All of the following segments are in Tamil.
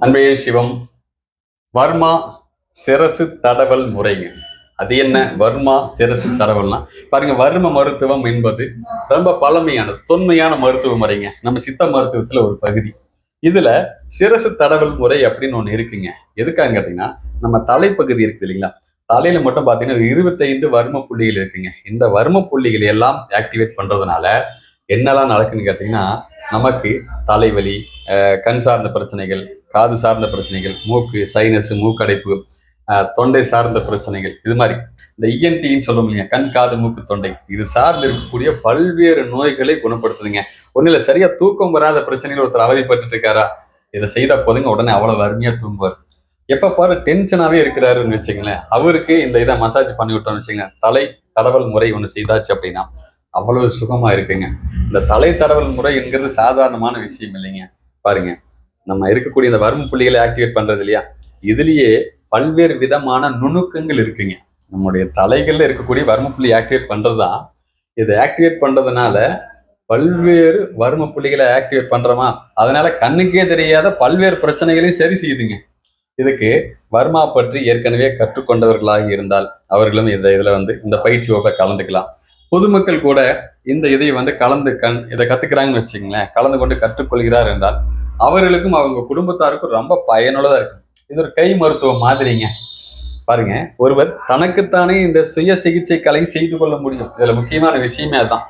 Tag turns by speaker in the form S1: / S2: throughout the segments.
S1: அன்பே சிவம். வர்மா சிரசு தடவல் முறைங்க. அது என்ன? வர்மா சிரசு தடவல்னா பாருங்க வர்ம மருத்துவம் என்பது ரொம்ப பழமையான தொன்மையான மருத்துவ முறைங்க. நம்ம சித்த மருத்துவத்துல ஒரு பகுதி. இதுல சிரசு தடவல் முறை அப்படின்னு ஒண்ணு இருக்குங்க. எதுக்காக கேட்டீங்கன்னா நம்ம தலைப்பகுதி இருக்குது இல்லைங்களா? தலையில மட்டும் பாத்தீங்கன்னா இருபத்தைந்து வர்ம புள்ளிகள் இருக்குங்க. இந்த வர்ம புள்ளிகள் எல்லாம் ஆக்டிவேட் பண்றதுனால என்னெல்லாம் நடக்குன்னு கேட்டீங்கன்னா நமக்கு தலைவலி கண் சார்ந்த பிரச்சனைகள் காது சார்ந்த பிரச்சனைகள் மூக்கு சைனஸ் மூக்கடைப்பு தொண்டை சார்ந்த பிரச்சனைகள் இது மாதிரி. இந்த இஎன்டின்னு சொல்ல முடியுங்க கண் காது மூக்கு தொண்டை இது சார்ந்து இருக்கக்கூடிய பல்வேறு நோய்களை குணப்படுத்துதுங்க. ஒன்றும் இல்லை சரியா தூக்கம் வராத பிரச்சனைகள் ஒருத்தர் அவதிப்பட்டு இருக்காரா இதை செய்தால் போதுங்க உடனே அவ்வளவு அருமையா தூங்குவார். எப்ப பாரு டென்ஷனாவே இருக்கிறாருன்னு வச்சுங்களேன் அவருக்கு இந்த இதை மசாஜ் பண்ணி விட்டோம்னு வச்சுக்கோங்க தலை தடவல் முறை ஒன்று செய்தாச்சு அப்படின்னா அவ்வளவு சுகமா இருக்குங்க. இந்த தலை தடவல் முறை என்கிறது சாதாரணமான விஷயம் இல்லைங்க. பாருங்க நம்ம இருக்கக்கூடிய இந்த வரும் புள்ளிகளை ஆக்டிவேட் பண்ணுறது இல்லையா? இதுலேயே பல்வேறு விதமான நுணுக்கங்கள் இருக்குங்க. நம்முடைய தலைகளில் இருக்கக்கூடிய வர்ம புள்ளி ஆக்டிவேட் பண்றதுதான் இதை ஆக்டிவேட் பண்ணுறதுனால பல்வேறு வர்ம புள்ளிகளை ஆக்டிவேட் பண்ணுறோமா அதனால கண்ணுக்கே தெரியாத பல்வேறு பிரச்சனைகளையும் சரி செய்யுதுங்க. இதுக்கு வர்மா பற்றி ஏற்கனவே கற்றுக்கொண்டவர்களாக இருந்தால் அவர்களும் இந்த இதில் வந்து இந்த பயிற்சி வகுப்பை கலந்துக்கலாம். பொதுமக்கள் கூட இந்த இதை வந்து கலந்து கண் இதை கத்துக்கிறாங்கன்னு வச்சுக்கங்களேன். கலந்து கொண்டு கற்றுக்கொள்கிறார் என்றால் அவர்களுக்கும் அவங்க குடும்பத்தாருக்கும் ரொம்ப பயனுள்ளதா இருக்கும். இது ஒரு கை மருத்துவம் மாதிரிங்க. பாருங்க ஒருவர் தனக்குத்தானே இந்த சுய சிகிச்சை கலை செய்து கொள்ள முடியும். இதுல முக்கியமான விஷயமே அதுதான்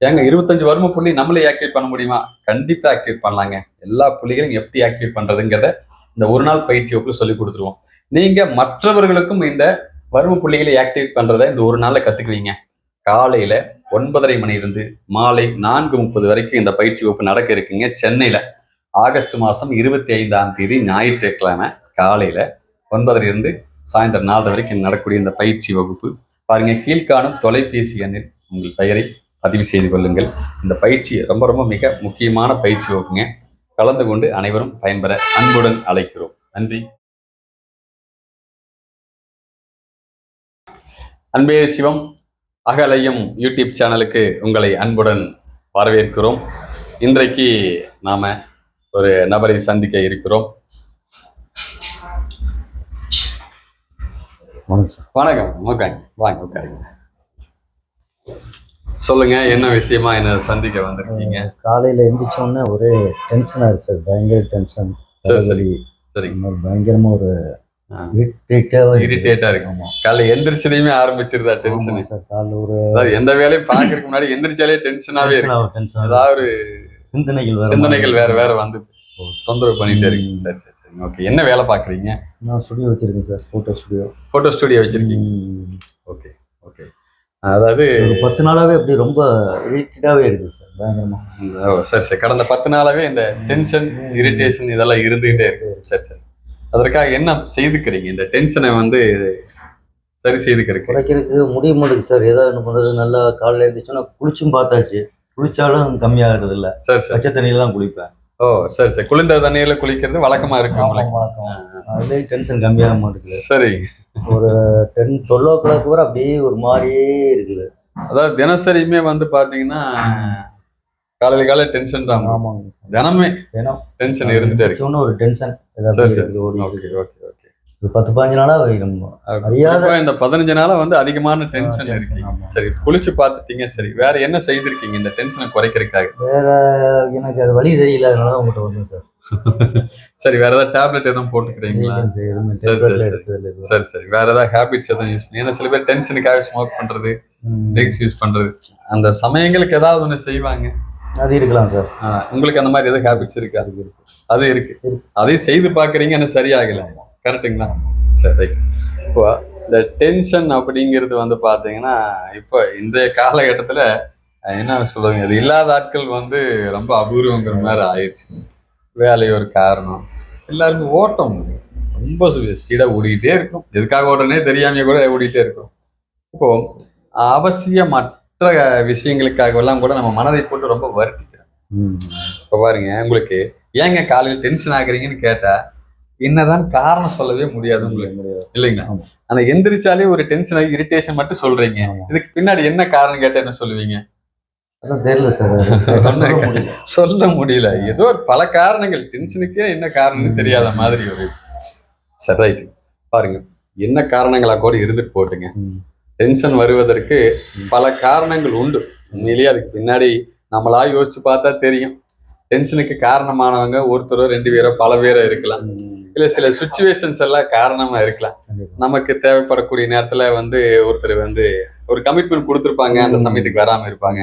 S1: ஏங்க இருபத்தஞ்சு வரும புள்ளி நம்மளே ஆக்டிவேட் பண்ண முடியுமா? கண்டிப்பா ஆக்டிவேட் பண்ணலாங்க. எல்லா புள்ளிகளையும் எப்படி ஆக்டிவேட் பண்றதுங்கிறத இந்த ஒரு நாள் பயிற்சி வகுப்பு சொல்லி கொடுத்துருவோம். நீங்க மற்றவர்களுக்கும் இந்த வரும புள்ளிகளை ஆக்டிவேட் பண்றதை இந்த ஒரு நாள்ல கத்துக்குவீங்க. காலையில ஒன்பதரை மணியிலிருந்து மாலை நான்கு முப்பது வரைக்கும் இந்த பயிற்சி வகுப்பு நடக்க இருக்குங்க. சென்னையில ஆகஸ்ட் மாதம் இருபத்தி ஐந்தாம் தேதி ஞாயிற்றுக்கிழமை காலையில ஒன்பதரையிலிருந்து இருந்து சாயந்தரம் நாலு வரைக்கும் நடக்கக்கூடிய இந்த பயிற்சி வகுப்பு. பாருங்க கீழ்காணும் தொலைபேசி எண்ணில் உங்கள் பெயரை பதிவு செய்து கொள்ளுங்கள். இந்த பயிற்சி ரொம்ப ரொம்ப மிக முக்கியமான பயிற்சி வகுப்புங்க. கலந்து கொண்டு அனைவரும் பயன்பெற அன்புடன் அழைக்கிறோம். நன்றி. அன்பே சிவம். அகலையும் யூடியூப் சேனலுக்கு உங்களை அன்புடன் வரவேற்கிறோம். இன்றைக்கு நாம ஒரு நபரை சந்திக்க இருக்கிறோம்.
S2: வணக்கம்
S1: உட்காங்க வாங்க உட்காருங்க. சொல்லுங்க என்ன விஷயமா என்ன சந்திக்க வந்திருக்கீங்க?
S2: காலையில் எந்திரிச்சோடனே ஒரே டென்ஷனாக இருக்கு சார். பயங்கர டென்ஷன்
S1: சரி, சரி. சரி.
S2: பயங்கரமா ஒரு
S1: இரிட்டேட்டா இருக்கு.
S2: ஆமா.
S1: காலைல எந்திரிச்சதையுமே ஆரம்பிச்சிருதா டென்ஷன் அதாவது எந்த வேலையும் பாக்குறதுக்கு முன்னாடி எந்திரிச்சாலே டென்ஷனாவே இருக்கு.
S2: டென்ஷன்
S1: ஏதாவது ஒரு
S2: சிந்தனைகள்
S1: சிந்தனைகள் வேற வேற வந்து. தொந்தரவு பண்ணிட்டே இருக்கு.
S2: ம்.
S1: சரி சரி சரி. ஓகே. என்ன வேலை பாக்குறீங்க
S2: நான் ஸ்டுடியோ வச்சிருக்கேன் sir photo studio
S1: photo studio வச்சிருக்கீங்க. Okay okay. அதாவது
S2: பத்து நாளாவே அப்படி ரொம்ப இரிட்டேட்டாகவே இருக்குது சார் பயங்கரமா.
S1: சரி சரி. கடந்த பத்து நாளாவே இந்த டென்ஷன் இரிட்டேஷன் இதெல்லாம் இருந்துகிட்டே இருக்கு. சரி சரி. அதற்காக என்ன செய்துக்கிறீங்க? இந்த டென்ஷனை வந்து சரி செய்துக்கிறீங்க
S2: குறைக்கிறதுக்கு முடிய மாட்டேங்குது சார். ஏதாவது என்ன பண்ணுறது நல்லா காலையில் எழுந்திரிச்சோன்னா குளிச்சும் பார்த்தாச்சு. குளிச்சாலும் கம்மியாகிறது இல்லை
S1: சரி சரி.
S2: பச்சை தண்ணியில தான் குளிப்பேன்.
S1: ஓ சரி சரி. குளிர்ந்த தண்ணியில குளிக்கிறது வழக்கமா இருக்கு
S2: அதுலேயே டென்ஷன் கம்மியாக மாட்டேங்குது.
S1: சரி.
S2: ஒரு டென் டுவெல் ஓ கிளாக் வரை அப்படியே ஒரு மாதிரியே இருக்குது.
S1: அதாவது தினசரியுமே வந்து பாத்தீங்கன்னா காலையில காலையில டென்ஷன் தான்.
S2: ஆமாங்க.
S1: தினமே
S2: தினம்.
S1: டென்ஷன் இருந்துட்டே இருக்கு.
S2: சொன்ன ஒரு டென்ஷன்
S1: சரி சரி ஓகே ஓகே ஓகே.
S2: பத்து பதினஞ்சு நாளா அறியாத-
S1: இந்த பதினஞ்சு நாளா வந்து அதிகமான டென்ஷன் இருக்கு. சரி குளிச்சு பார்த்துட்டீங்க சரி. வேற என்ன செய்திருக்கீங்க இந்த டென்ஷனை குறைக்கிறதுக்காக?
S2: வேற எனக்கு அது வழி தெரியல அதனால உங்கள்கிட்ட வந்தேன் சார்.
S1: சரி வேற ஏதாவது டேப்லெட் எதுவும் போட்டுக்கிறீங்களா சரி, சரி. சரி வேற ஏதாவது ஹேபிட்ஸ் எதுவும் யூஸ் பண்ணி ஏன்னா சில பேர் டென்ஷனுக்காக ஸ்மோக் பண்றது. ட்ரிங்க்ஸ் யூஸ் பண்றது. அந்த சமயங்களுக்கு ஏதாவது ஒண்ணு செய்வாங்க.
S2: அது இருக்கலாம் சார்.
S1: உங்களுக்கு அந்த மாதிரி எதாவது ஹேபிட்ஸ் இருக்கா?
S2: அது இருக்கு.
S1: அது இருக்கு. அதையும் செய்து பாக்குறீங்க ஆனால் சரியாகல. கரெக்டுங்களா சரி ரைட் இப்போ இந்த டென்ஷன் அப்படிங்கிறது வந்து பாத்தீங்கன்னா இப்போ இன்றைய காலகட்டத்துல என்ன சொல்றதுங்க இது இல்லாத ஆட்கள் வந்து ரொம்ப அபூர்வங்கிற மாதிரி ஆயிடுச்சு வேலை ஒரு காரணம். எல்லாருக்கும் ஓட்டம் ரொம்ப ஸ்பீடா ஓடிக்கிட்டே இருக்கும். எதுக்காக ஓடுறனே தெரியாம கூட ஓடிட்டே இருக்கும். இப்போ அவசியமற்ற விஷயங்களுக்காகவெல்லாம் கூட நம்ம மனதை போட்டு ரொம்ப வருத்திக்கிறோம். இப்போ பாருங்க உங்களுக்கு ஏங்க காலையில் டென்ஷன் ஆகுறீங்கன்னு கேட்டா என்னதான் காரணம் சொல்லவே முடியாது உங்களுக்கு.
S2: முடியாது.
S1: இல்லைங்களா. ஆனா எந்திரிச்சாலே ஒரு டென்ஷன் ஆகி இரிட்டேஷன் மட்டும் சொல்றீங்க. இதுக்கு பின்னாடி என்ன காரணம் கேட்டா என்ன சொல்லுவீங்க?
S2: தெரியல சார் சொல்ல முடியல.
S1: ஏதோ பல காரணங்கள். டென்ஷனுக்கே என்ன காரணம்னு தெரியாத மாதிரி ஒரு சரி ரைட் பாருங்க. என்ன காரணங்களா கூட இருந்துட்டு போட்டுங்க. டென்ஷன் வருவதற்கு பல காரணங்கள் உண்டு. உண்மையிலேயே அதுக்கு பின்னாடி நம்மளா யோசிச்சு பார்த்தா தெரியும். டென்ஷனுக்கு காரணமானவங்க ஒருத்தரோ ரெண்டு பேரோ பல பேரோ இருக்கலாம். இல்ல சில சுச்சுவேஷன்ஸ் எல்லாம் காரணமா இருக்கலாம். நமக்கு தேவைப்படக்கூடிய நேரத்துல வந்து ஒருத்தர் வந்து ஒரு கமிட்மெண்ட் கொடுத்துருப்பாங்க. அந்த. சமயத்துக்கு வராம இருப்பாங்க.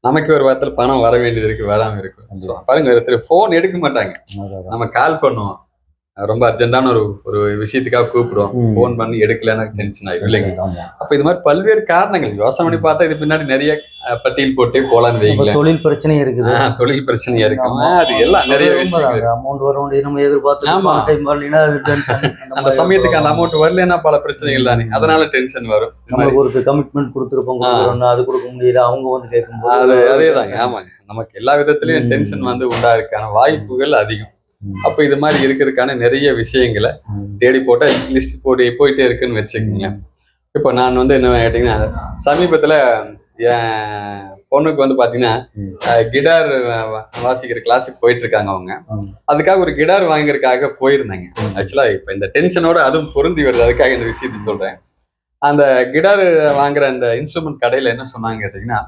S1: நமக்கு ஒரு வாரத்தில் பணம் வர வேண்டியது இருக்கு வராம இருக்கும் பாருங்க ஒருத்தர் ஃபோன் எடுக்க மாட்டாங்க. நம்ம கால் பண்ணுவோம். ரொம்ப அர்ஜென்ட்டான ஒரு ஒரு விஷயத்துக்காக கூப்பிடுவோம். ஃபோன் பண்ணி எடுக்கலைன்னா டென்ஷன் ஆயிடும் இல்லைங்க.
S2: ஆமா.
S1: அப்ப இது மாதிரி பல்வேறு காரணங்கள் யோசனை பண்ணி பார்த்தா இது பின்னாடி நிறைய பட்டியல் போட்டே போலான்னு வைங்களேன்.
S2: தொழில் பிரச்சனையும் இருக்குது.
S1: தொழில் பிரச்சனையா இருக்கும் அது எல்லாம் நிறைய விஷயங்கள்
S2: அமௌண்ட் வர வேண்டிய நம்ம எதிர்பார்த்து
S1: ஆமா.
S2: டைம் அது டென்ஷன்
S1: அந்த சமயத்துக்கு அந்த அமௌண்ட் வரலன்னா பல பிரச்சனைகள் தானே. அதனால டென்ஷன் வரும்.
S2: நம்மளுக்கு ஒரு கமிட்மெண்ட் கொடுத்துருப்போம் கொடுக்குறோம்னா அது கொடுக்க முடியல அவங்க வந்து கேட்கும்போது
S1: அது அதேதாங்க. ஆமாங்க. நமக்கு எல்லா விதத்திலயும். டென்ஷன் வந்து உண்டாயிருக்கான வாய்ப்புகள் அதிகம். அப்ப இது மாதிரி இருக்கிறதுக்கான நிறைய விஷயங்களை. தேடி போட்டா லிஸ்ட் போட்டு போயிட்டே இருக்குன்னு வச்சுக்கோங்களேன் இப்போ நான் வந்து என்ன கேட்டீங்கன்னா சமீபத்துல என் பொண்ணுக்கு வந்து பாத்தீங்கன்னா கிடார் வாசிக்கிற கிளாஸுக்கு போயிட்டு இருக்காங்க அவங்க. அதுக்காக ஒரு கிடார் வாங்குறதுக்காக போயிருந்தாங்க. ஆக்சுவலா இப்ப இந்த டென்ஷனோட அதுவும் பொருந்தி வருது. அதுக்காக இந்த விஷயத்தை சொல்றேன். அந்த கிடார் வாங்குற அந்த இன்ஸ்ட்ருமெண்ட் கடையில என்ன சொன்னாங்க கேட்டீங்கன்னா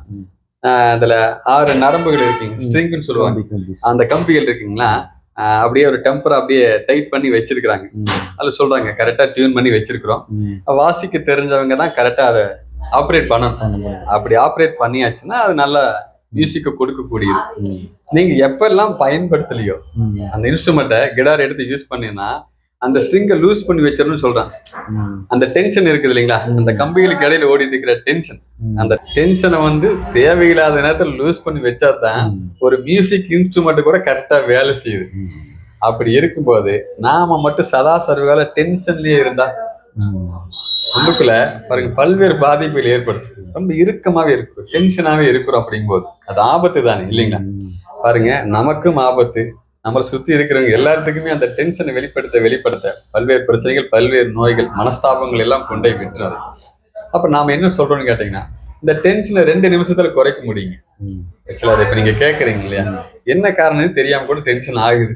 S1: அதுல ஆறு நரம்புகள் இருக்குங்க. ஸ்ட்ரிங்னு சொல்லுவாங்க. அந்த கம்பிகள் இருக்குங்களா அப்படியே ஒரு டெம்பர் அப்படியே டைட் பண்ணி வச்சிருக்கிறாங்க. அதுல சொல்றாங்க கரெக்டா டியூன் பண்ணி வச்சிருக்கிறோம். வாசிக்க தெரிஞ்சவங்க தான் கரெக்டா அதை ஆப்ரேட் பண்ணணும். அப்படி ஆப்ரேட் பண்ணியாச்சுன்னா அது நல்ல மியூசிக்கை கொடுக்கக்கூடியது. நீங்க எப்பெல்லாம் பயன்படுத்தலையோ. அந்த இன்ஸ்ட்ருமெண்ட்டை கிடார் எடுத்து யூஸ் பண்ணீங்கன்னா அந்த ஸ்ட்ரிங்கை லூஸ் பண்ணி வச்சிடணும்னு சொல்றான். அந்த டென்ஷன் இருக்குது இல்லைங்களா? அந்த கம்பிகளுக்கு இடையில ஓடிட்டு இருக்கிற டென்ஷன் அந்த டென்ஷனை வந்து தேவையில்லாத நேரத்தில் லூஸ் பண்ணி வச்சா தான் ஒரு மியூசிக் இன்ஸ்ட்ருமெண்ட் கூட கரெக்டா வேலை செய்யுது. அப்படி இருக்கும்போது நாம மட்டும் சதா சர்வகால டென்ஷன்லயே இருந்தா
S2: ம்.
S1: உள்ளுக்குள்ள பாருங்க பல்வேறு பாதிப்புகள் ஏற்படுது ரொம்ப இறுக்கமாவே இருக்கிறோம் டென்ஷனாவே இருக்கிறோம் அப்படிங்கும்போது. அது ஆபத்து தானே இல்லைங்களா? பாருங்க நமக்கும் ஆபத்து. நம்மளை சுத்தி இருக்கிறவங்க எல்லாத்துக்குமே அந்த டென்ஷனை வெளிப்படுத்த வெளிப்படுத்த பல்வேறு பிரச்சனைகள் பல்வேறு நோய்கள் மனஸ்தாபங்கள் எல்லாம் கொண்டே விட்டுறது அப்ப நாம என்ன சொல்றோம்னு கேட்டீங்கன்னா இந்த டென்ஷனை ரெண்டு நிமிஷத்துல குறைக்க முடியுங்க. ஆக்சுவலா அதை இப்ப நீங்க கேக்குறீங்க இல்லையா என்ன காரணம்னு தெரியாம கூட டென்ஷன் ஆகுது.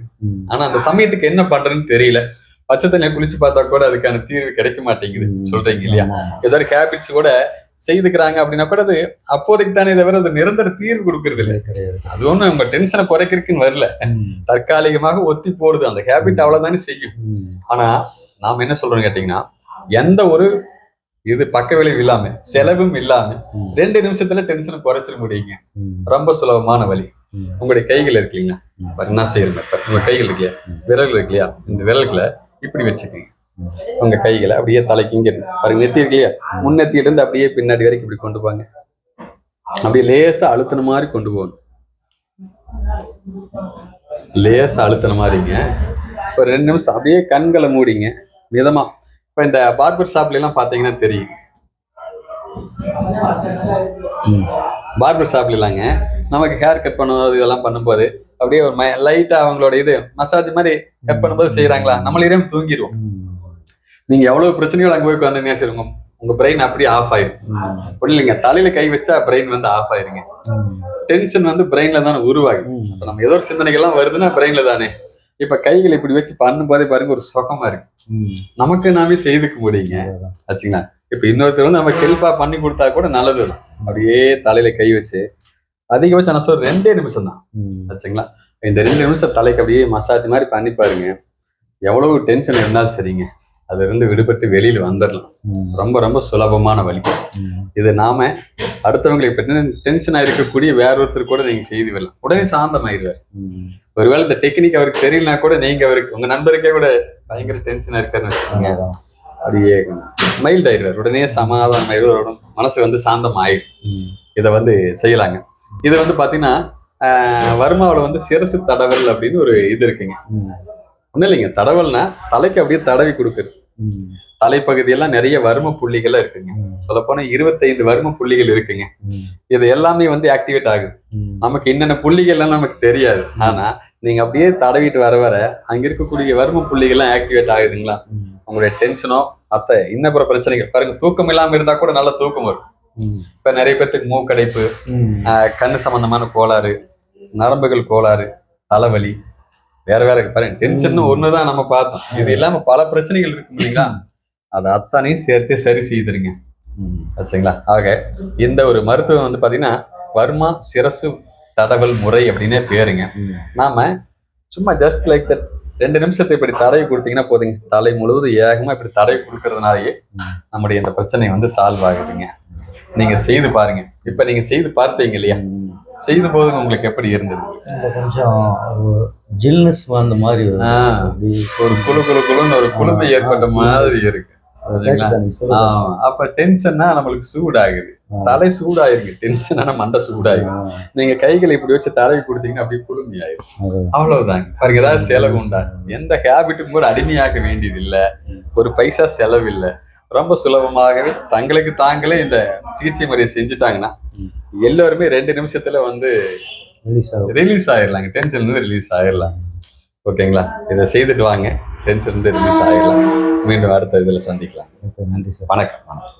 S1: ஆனா அந்த சமயத்துக்கு என்ன பண்றேன்னு தெரியல பச்சை தண்ணியை குளிச்சு பார்த்தா கூட அதுக்கான தீர்வு கிடைக்க மாட்டேங்குது. சொல்றீங்க இல்லையா
S2: ஆமா, ஆமா.
S1: ஏதோ ஒரு ஹேபிட்ஸ் கூட செய்துக்கிறாங்க அப்படின்னா கூட அது அப்போதைக்கு தானே தவிர அது நிரந்தர தீர்வு கொடுக்கறது இல்லை
S2: கிடையாது.
S1: அது ஒண்ணு உங்க டென்ஷனை குறைக்கிறதுக்குன்னு வரல. தற்காலிகமாக ஒத்தி போடுது அந்த ஹேபிட் அவ்வளவுதானே செய்யும். ஆனா நாம என்ன சொல்றோம் கேட்டீங்கன்னா எந்த ஒரு இது பக்க விளைவு இல்லாம செலவும் இல்லாம. ரெண்டு நிமிஷத்துல டென்ஷனை குறைச்சிட முடியுங்க. ரொம்ப சுலபமான வழி. உங்களுடைய கைகள் இருக்கு இல்லைங்களா என்ன செய்யறேன் இப்ப உங்க கைகள் இருக்கு இல்லையா. விரல் இருக்கு இல்லையா இந்த விரல்களை இப்படி வச்சுக்கோங்க
S2: அவங்க
S1: உங்க கைகளை அப்படியே தலைக்கு இங்கே இருந்து பாருங்க நெத்தி இருக்கு இல்லையா இருந்து அப்படியே பின்னாடி வரைக்கும் இப்படி கொண்டு போங்க. அப்படியே லேசா அழுத்தின மாதிரி கொண்டு போகணும். லேசா அழுத்தின மாதிரிங்க. ஒரு ரெண்டு நிமிஷம் அப்படியே கண்களை மூடிங்க மிதமா. இப்ப இந்த பார்பர் ஷாப்லாம் எல்லாம் பாத்தீங்கன்னா தெரியும். பார்பர் ஷாப்ல இல்லைங்க நமக்கு ஹேர் கட் பண்ணும்போது இதெல்லாம் பண்ணும்போது அப்படியே ஒரு லைட்டா அவங்களோட இது மசாஜ் மாதிரி கட் பண்ணும்போது செய்யறாங்களா நம்மளே தூங்கிடுவோம். நீங்க எவ்வளவு பிரச்சனைகள் அங்க போய் உட்காந்து சரி உங்க உங்க பிரெயின் அப்படியே ஆஃப் ஆயிரும். இல்லைங்க. தலையில கை வச்சா பிரெயின் வந்து ஆஃப் ஆயிருங்க. டென்ஷன் வந்து பிரெயின்ல தானே உருவாகுது
S2: ம்.
S1: இப்ப நம்ம ஏதோ ஒரு சிந்தனைகள்லாம் வருதுன்னா பிரெயின்ல தானே. இப்ப கைகள் இப்படி வச்சு பண்ணும்போதே பாருங்க ஒரு சுகமா இருக்கு. நமக்கு நாமே செய்துக்க முடியுங்க. ஆச்சுங்களா? இப்ப இன்னொருத்தர் வந்து நம்ம ஹெல்ப்பா பண்ணி கொடுத்தா கூட நல்லது அப்படியே தலையில கை வச்சு அதிகபட்சம் நான் சொல்ற ரெண்டே நிமிஷம் தான். ஆச்சுங்களா? இந்த ரெண்டு நிமிஷம் தலைக்கு அப்படியே மசாஜ் மாதிரி பண்ணி பாருங்க. எவ்வளவு டென்ஷன் இருந்தாலும் சரிங்க. அதுல இருந்து விடுபட்டு வெளியில வந்துடலாம். ரொம்ப ரொம்ப சுலபமான வழி. இது நாம அடுத்தவங்களை டென்ஷனா இருக்கக்கூடிய வேற ஒருத்தர் கூட நீங்க செய்து வரலாம் உடனே சாந்தமாயிருவார். ஒருவேளை இந்த டெக்னிக் அவருக்கு தெரியலனா கூட நீங்க அவருக்கு உங்க நண்பருக்கே கூட பயங்கர டென்ஷனா இருக்காருன்னு வச்சுக்கோங்க. அப்படியே மைல்ட் ஆயிடுவார் உடனே சமாதானம் ஆயிடுவார் மனசு வந்து சாந்தம் ஆயிடும். இதை வந்து செய்யலாங்க இது வந்து பாத்தீங்கன்னா வருமாவில் வந்து சிரசு தடவல் அப்படின்னு ஒரு இது இருக்குங்க. ஒன்றும் இல்லைங்க தடவல்னா தலைக்கு அப்படியே தடவி கொடுக்குறது. தலைப்பகுதியெல்லாம் நிறைய வரும புள்ளிகள்லாம் இருக்குங்க. சொல்லப்போனா இருபத்தைந்து வரும புள்ளிகள் இருக்குங்க. இது எல்லாமே வந்து ஆக்டிவேட் ஆகுது. நமக்கு என்னென்ன புள்ளிகள்லாம் நமக்கு தெரியாது ஆனா நீங்க அப்படியே தடவிட்டு வர வர அங்க இருக்கக்கூடிய வரும புள்ளிகள்லாம் ஆக்டிவேட் ஆகுதுங்களா. உங்களுடைய டென்ஷனோ அத்த இன்னப்புற பிரச்சனைகள் பாருங்க தூக்கம் இல்லாம இருந்தா கூட நல்ல தூக்கம் வரும். இப்ப நிறைய பேர்த்துக்கு மூக்கடைப்பு கண்ணு சம்பந்தமான கோளாறு நரம்புகள் கோளாறு தலைவலி வேற வேற பாருங்க டென்ஷன் ஒண்ணுதான் நம்ம பார்த்தோம். இது இல்லாம பல பிரச்சனைகள் இருக்கு இல்லைங்களா? அதை அத்தனையும் சேர்த்து சரி செய்துருங்க. சரிங்களா? ஆக இந்த ஒரு மருத்துவம் வந்து பாத்தீங்கன்னா வர்மா சிரசு தடவல் முறை அப்படின்னே பேருங்க. நாம சும்மா ஜஸ்ட் லைக் தட் ரெண்டு நிமிஷத்தை இப்படி தடவி கொடுத்தீங்கன்னா போதுங்க. தலை முழுவதும் ஏகமா இப்படி தடவி கொடுக்கறதுனாலயே நம்முடைய இந்த பிரச்சனை வந்து சால்வ் ஆகுதுங்க. நீங்க செய்து பாருங்க. இப்ப நீங்க செய்து பார்த்தீங்க இல்லையா. செய்த போது உங்களுக்கு எப்படி இருந்தது?
S2: கொஞ்சம் ஜில்னஸ் அந்த மாதிரி
S1: ஒரு குழு குழு குழுன்னு ஒரு குழுமை ஏற்பட்ட மாதிரி இருக்கு. அப்ப டென்ஷன்னா நம்மளுக்கு சூடாகுது. தலை சூடாயிருக்கு. டென்ஷனான மண்டை சூடாயிருக்கு. நீங்க கைகளை இப்படி வச்சு தடவி கொடுத்தீங்கன்னா அப்படியே குளுமை ஆயிரும். அவ்வளவுதாங்க. பாருங்க ஏதாவது செலவு உண்டா? எந்த ஹேபிட்டுக்கும் கூட அடிமையாக வேண்டியது இல்ல ஒரு பைசா செலவு இல்ல ரொம்ப சுலபமாகவே தங்களுக்கு தாங்களே இந்த சிகிச்சை முறையை செஞ்சுட்டாங்கன்னா எல்லாருமே ரெண்டு நிமிஷத்துல வந்து. ரிலீஸ் ஆயிடலாங்க. டென்ஷன்ல இருந்து ரிலீஸ் ஆயிடலாம். ஓகேங்களா? இதை செய்துட்டு வாங்க. டென்ஷன் இருந்து ரிலீஸ் ஆயிடலாம். மீண்டும் அடுத்த இதுல சந்திக்கலாம்.
S2: நன்றி சார்.
S1: வணக்கம். வணக்கம்.